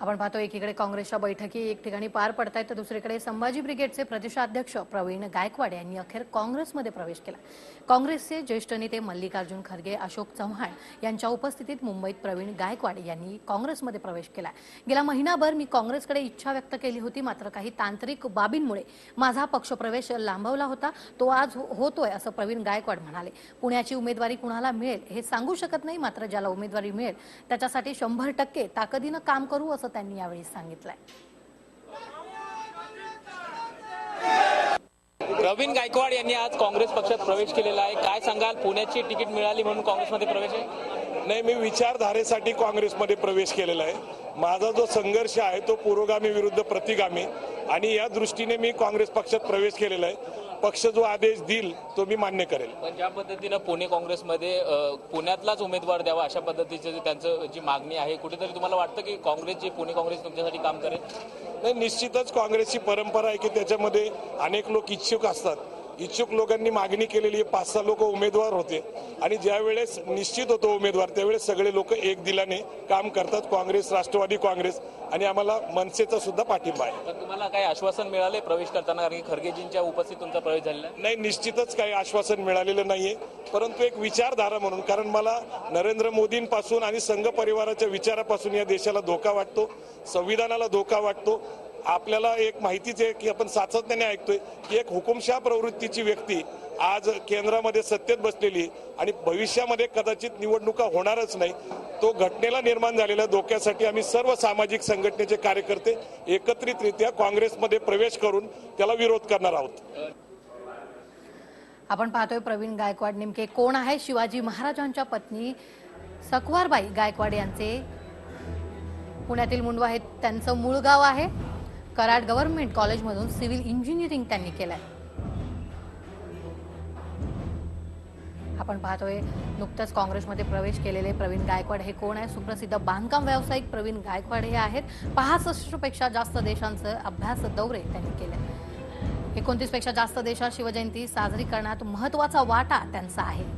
आपण पाहतो एकीकडे काँग्रेसच्या बैठकी एक ठिकाणी पार पडतायत तर दुसरीकडे संभाजी ब्रिगेडचे प्रदेशाध्यक्ष प्रवीण गायकवाड यांनी अखेर काँग्रेसमध्ये प्रवेश केला. काँग्रेसचे ज्येष्ठ नेते मल्लिकार्जुन खरगे अशोक चव्हाण यांच्या उपस्थितीत मुंबईत प्रवीण गायकवाड यांनी काँग्रेसमध्ये प्रवेश केला. गेल्या महिनाभर मी काँग्रेसकडे इच्छा व्यक्त केली होती मात्र काही तांत्रिक बाबींमुळे माझा पक्षप्रवेश लांबवला होता. तो आज हो- होतोय असं प्रवीण गायकवाड म्हणाले. पुण्याची उमेदवारी कुणाला मिळेल हे सांगू शकत नाही मात्र ज्याला उमेदवारी मिळेल त्याच्यासाठी शंभर टक्के ताकदीनं काम करू असं त्यांनी यावेळी सांगितलंय. प्रवीण गायकवाड यांनी आज काँग्रेस पक्षात प्रवेश केलेला आहे. काय सांगाल? पुण्याची तिकीट मिळाली म्हणून काँग्रेसमध्ये प्रवेश आहे? नाही मी विचारधारेसाठी काँग्रेसमध्ये प्रवेश केलेला आहे. माझा जो संघर्ष आहे तो पुरोगामी विरुद्ध प्रतिगामी. आणि या दृष्टीने मी काँग्रेस पक्षात प्रवेश केलेला आहे. पक्ष जो आदेश देईल तो मी मान्य करेल. पण ज्या पद्धतीनं पुणे काँग्रेसमध्ये अ, पुण्यातलाच उमेदवार द्यावा अशा पद्धतीचं जे त्यांचं जी मागणी आहे कुठेतरी तुम्हाला वाटतं की काँग्रेस जी पुणे काँग्रेस तुमच्यासाठी काम करेल? नाही निश्चितच काँग्रेसची परंपरा आहे की त्याच्यामध्ये अनेक लोक इच्छुक असतात. इच्छुक लोकांनी मागणी केलेली पाच सहा लोक उमेदवार होते. आणि ज्या वेळेस निश्चित होतो उमेदवार त्यावेळेस सगळे लोक एक दिलाने काम करतात. काँग्रेस राष्ट्रवादी काँग्रेस आणि आम्हाला मनसेचा सुद्धा पाठिंबा आहे. तुम्हाला काही आश्वासन मिळाले प्रवेश करताना? कारण की खरगेजींच्या उपस्थित तुमचा प्रवेश झालेला नाही निश्चितच काही आश्वासन मिळालेलं नाहीये. परंतु एक विचारधारा म्हणून कारण मला नरेंद्र मोदींपासून आणि संघ परिवाराच्या विचारापासून या देशाला धोका वाटतो संविधानाला धोका वाटतो. आपल्याला एक माहितीच आहे की आपण सातत्याने ऐकतोय की एक हुकुमशाह प्रवृत्तीची व्यक्ती आज केंद्रामध्ये सत्तेत बसलेली आणि भविष्यामध्ये कदाचित निवडणुका होणारच नाही. तो घटनेला निर्माण झालेल्या धोक्यासाठी आम्ही सर्व सामाजिक संघटनेचे कार्यकर्ते एकत्रितरित्या काँग्रेसमध्ये प्रवेश करून त्याला विरोध करणार आहोत. आपण पाहतोय प्रवीण गायकवाड नेमके कोण आहे? शिवाजी महाराजांच्या पत्नी सकवारबाई गायकवाड यांचे पुण्यातील मुंडवा हे त्यांचं मूळ गाव आहे. कराड गव्हर्नमेंट कॉलेजमधून सिव्हिल इंजिनिअरिंग त्यांनी केलंय. आपण पाहतोय नुकतंच काँग्रेसमध्ये प्रवेश केलेले प्रवीण गायकवाड. हे कोण आहे? सुप्रसिद्ध बांधकाम व्यावसायिक प्रवीण गायकवाड हे आहेत. पासष्टपेक्षा जास्त देशांचं अभ्यास दौरे त्यांनी केले. एकोणतीसपेक्षा जास्त देशात शिवजयंती साजरी करण्यात महत्त्वाचा वाटा त्यांचा आहे.